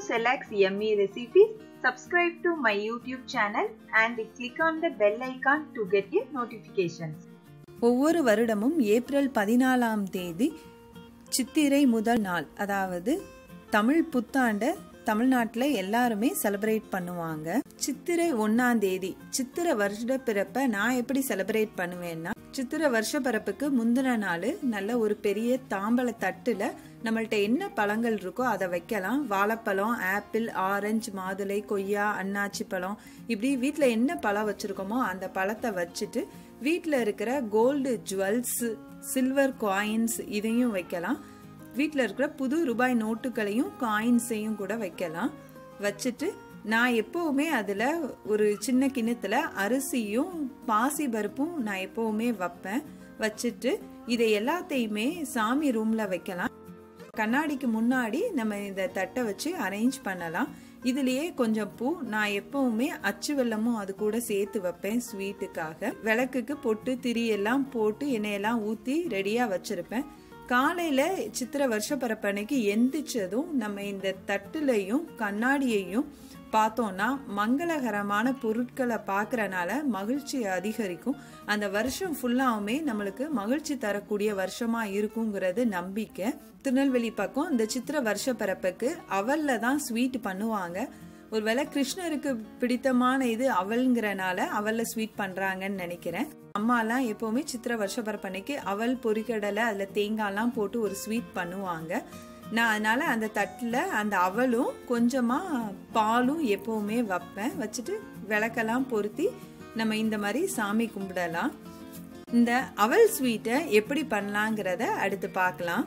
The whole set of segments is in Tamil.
select yummy recipes, subscribe to my YouTube channel and click on the bell icon to get your notifications. ஒவ்வொரு வருடமும் ஏப்ரல் பதினாலாம் தேதி சித்திரை முதல் நாள் அதாவது தமிழ் புத்தாண்டை தமிழ்நாட்டில் எல்லாருமே செலிப்ரேட் பண்ணுவாங்க. சித்திரை ஒன்னாம் தேதி சித்திர வருஷ பிறப்பை நான் எப்படி செலிப்ரேட் பண்ணுவேன்னா சித்திர வருஷ பிறப்புக்கு முந்தின நாள் நல்ல ஒரு பெரிய தாம்பல தட்டுல நம்மள்ட்ட என்ன பழங்கள் இருக்கோ அதை வைக்கலாம். வாழைப்பழம் ஆப்பிள் ஆரஞ்சு மாதுளை கொய்யா அன்னாச்சி பழம். இப்படி வீட்டில் என்ன பழம் வச்சிருக்கோமோ அந்த பழத்தை வச்சுட்டு வீட்டில் இருக்கிற கோல்டு ஜுவல்ஸ் சில்வர் காயின்ஸ் இதையும் வைக்கலாம். வீட்டில் இருக்கிற புது ரூபாய் நோட்டுகளையும் காயின்ஸையும் கூட வைக்கலாம். வச்சுட்டு நான் எப்போவுமே அதில் ஒரு சின்ன கிண்ணத்தில் அரிசியும் பாசி பருப்பும் நான் எப்போவுமே வைப்பேன். வச்சுட்டு இதை எல்லாத்தையுமே சாமி ரூமில் வைக்கலாம். கண்ணாடிக்கு முன்னாடி நம்ம இந்த தட்டை வச்சு அரேஞ்ச் பண்ணலாம். இதுலயே கொஞ்சம் பூ நான் எப்பவுமே அச்சு வெள்ளமும் அது கூட சேர்த்து வைப்பேன் ஸ்வீட்டுக்காக விளக்குக்கு பொட்டு திரி எல்லாம் போட்டு எண்ணெயெல்லாம் ஊற்றி ரெடியாக வச்சிருப்பேன். காலையில் சித்திர வருஷ பரப்பன்னைக்கு எந்திரிச்சதும் நம்ம இந்த தட்டுலையும் கண்ணாடியையும் பார்த்தோன்னா மங்களகரமான பொருட்களை பார்க்குறனால மகிழ்ச்சி அதிகரிக்கும். அந்த வருஷம் ஃபுல்லாவுமே நம்மளுக்கு மகிழ்ச்சி தரக்கூடிய வருஷமாக இருக்குங்கிறது நம்பிக்கை. திருநெல்வேலி பக்கம் இந்த சித்திர வருஷ பிறப்புக்கு தான் ஸ்வீட் பண்ணுவாங்க. ஒருவேளை கிருஷ்ணருக்கு பிடித்தமான இது அவள்ங்கிறனால அவல்ல ஸ்வீட் பண்றாங்கன்னு நினைக்கிறேன். அம்மாலாம் எப்பவுமே சித்திர வருஷ அவள் பொறிக்கடலை பொரிக்கடலை தேங்காய்லாம் போட்டு ஒரு ஸ்வீட் பண்ணுவாங்க. நான் அதனால அந்த தட்டில் அந்த அவலும் கொஞ்சமாக பாலும் எப்போவுமே வைப்பேன். வச்சுட்டு விளக்கெல்லாம் பொருத்தி நம்ம இந்த மாதிரி சாமி கும்பிடலாம். இந்த அவல் ஸ்வீட்டை எப்படி பண்ணலாங்கிறத அடுத்து பார்க்கலாம்.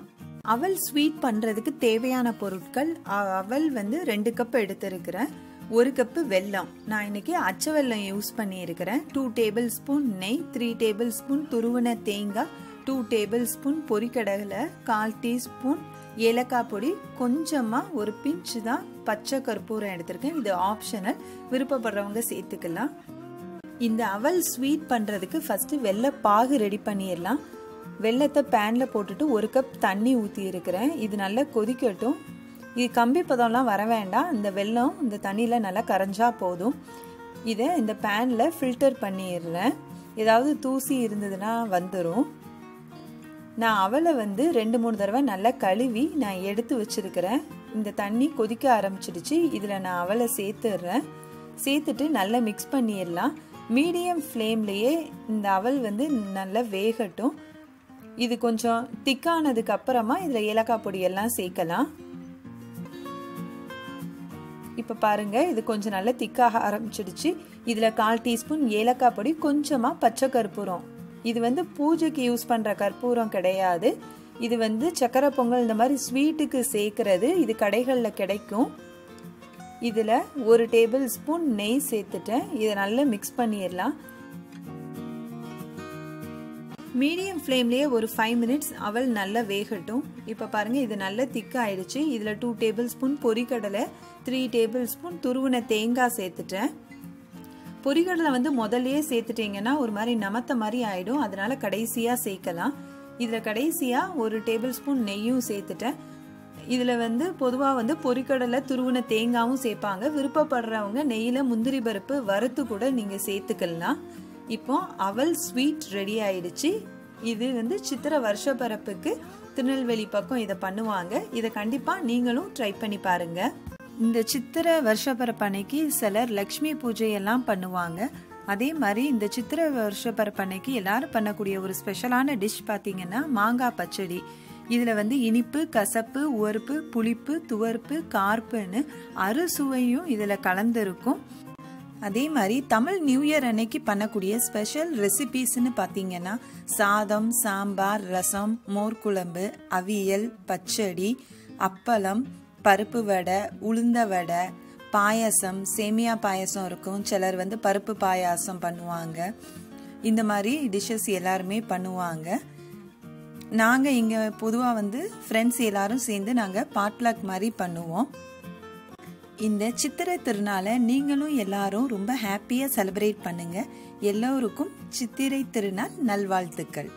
அவல் ஸ்வீட் பண்ணுறதுக்கு தேவையான பொருட்கள் அவல் வந்து ரெண்டு கப் எடுத்திருக்கிறேன். ஒரு கப்பு வெல்லம். நான் இன்னைக்கு அச்ச வெல்லம் யூஸ் பண்ணியிருக்கிறேன். டூ டேபிள் ஸ்பூன் நெய் த்ரீ டேபிள் ஸ்பூன் துருவன தேங்காய் டூ டேபிள் ஸ்பூன் பொரிக்கடலை கால் டீஸ்பூன் ஏலக்காய் பொடி. கொஞ்சமாக ஒரு பிஞ்சு தான் பச்சை கற்பூரம் எடுத்திருக்கேன். இது ஆப்ஷனல் விருப்பப்படுறவங்க சேர்த்துக்கலாம். இந்த அவல் ஸ்வீட் பண்ணுறதுக்கு ஃபஸ்ட்டு வெள்ளை பாகு ரெடி பண்ணிடலாம். வெள்ளத்தை பேனில் போட்டுட்டு ஒரு கப் தண்ணி ஊற்றி இருக்கிறேன். இது நல்லா கொதிக்கட்டும். இது கம்பி பதம்லாம் வர வேண்டாம். இந்த வெள்ளம் இந்த தண்ணியில் நல்லா கரைஞ்சா போதும். இதை இந்த பேனில் ஃபில்டர் பண்ணிடுறேன். ஏதாவது தூசி இருந்ததுன்னா வந்துடும் நான் அவளை வந்து ரெண்டு மூணு தடவை நல்லா கழுவி நான் எடுத்து வச்சிருக்கிறேன். இந்த தண்ணி கொதிக்க ஆரம்பிச்சிடுச்சு. இதில் நான் அவளை சேர்த்துடுறேன். சேர்த்துட்டு நல்லா மிக்ஸ் பண்ணிடலாம். மீடியம் ஃப்ளேம்லேயே இந்த அவல் வந்து நல்லா வேகட்டும். இது கொஞ்சம் திக்கானதுக்கு அப்புறமா இதில் ஏலக்காய் பொடி எல்லாம் சேர்க்கலாம். இப்போ பாருங்க இது கொஞ்சம் நல்லா திக்காக ஆரம்பிச்சிடுச்சு. இதில் கால் டீஸ்பூன் ஏலக்காய் பொடி கொஞ்சமாக பச்சை கற்பூரம். இது வந்து பூஜைக்கு யூஸ் பண்ணுற கற்பூரம் கிடையாது. இது வந்து சக்கரை பொங்கல் இந்த மாதிரி ஸ்வீட்டுக்கு சேர்க்கறது இது கடைகளில் கிடைக்கும். இதில் ஒரு டேபிள் ஸ்பூன் நெய் சேர்த்துட்டேன். இதை நல்லா மிக்ஸ் பண்ணிடலாம். மீடியம் ஃப்ளேம்லேயே ஒரு ஃபைவ் மினிட்ஸ் அவள் நல்லா வேகட்டும். இப்போ பாருங்கள் இது நல்லா திக்காயிடுச்சு. இதில் டூ டேபிள் ஸ்பூன் பொரிக்கடலை த்ரீ டேபிள் ஸ்பூன் துருவின தேங்காய் சேர்த்துட்டேன். பொரிகடலை வந்து முதல்லையே சேர்த்துட்டீங்கன்னா ஒரு மாதிரி நமத்த மாதிரி ஆயிடும். அதனால கடைசியாக சேர்க்கலாம். இதில் கடைசியாக ஒரு டேபிள் ஸ்பூன் நெய்யும் சேர்த்துட்டேன். இதில் வந்து பொதுவாக வந்து பொரிக்கடலை துருவின தேங்காவும் சேர்ப்பாங்க. விருப்பப்படுறவங்க நெய்யில் முந்திரி பருப்பு வறுத்து கூட நீங்கள் சேர்த்துக்கலாம். இப்போ அவல் ஸ்வீட் ரெடி ஆயிடுச்சு. இது வந்து சித்திர வருஷ பரப்புக்கு திருநெல்வேலி பக்கம் இதை பண்ணுவாங்க. இதை கண்டிப்பாக நீங்களும் ட்ரை பண்ணி பாருங்கள் இந்த சித்திர வருஷப்பரப்பன்னைக்கு சிலர் லக்ஷ்மி பூஜை எல்லாம் பண்ணுவாங்க. அதே மாதிரி இந்த சித்திர வருஷப்பரப்பன்னைக்கு எல்லாரும் பண்ணக்கூடிய ஒரு ஸ்பெஷலான டிஷ் பார்த்தீங்கன்னா மாங்காய் பச்சடி. இதில் வந்து இனிப்பு கசப்பு உவர்ப்பு புளிப்பு துவர்ப்பு கார்ப்புன்னு அறுசுவையும் இதில் கலந்துருக்கும். அதே மாதிரி தமிழ் நியூ இயர் அன்னைக்கு பண்ணக்கூடிய ஸ்பெஷல் ரெசிபீஸ்னு பார்த்தீங்கன்னா சாதம் சாம்பார் ரசம் மோர் குழம்பு அவியல் பச்சடி அப்பளம் பருப்பு வடை உளுந்த வடை பாயசம் சேமியா பாயசம் இருக்கும். சிலர் வந்து பருப்பு பாயாசம் பண்ணுவாங்க. இந்த மாதிரி டிஷ்ஷஸ் எல்லாருமே பண்ணுவாங்க. நாங்கள் இங்கே பொதுவாக வந்து ஃப்ரெண்ட்ஸ் எல்லாரும் சேர்ந்து நாங்கள் பாட்லாக் மாதிரி பண்ணுவோம். இந்த சித்திரை திருநாளை நீங்களும் எல்லாரும் ரொம்ப ஹாப்பியாக செலிப்ரேட் பண்ணுங்க. எல்லோருக்கும் சித்திரை திருநாள் நல்வாழ்த்துக்கள்.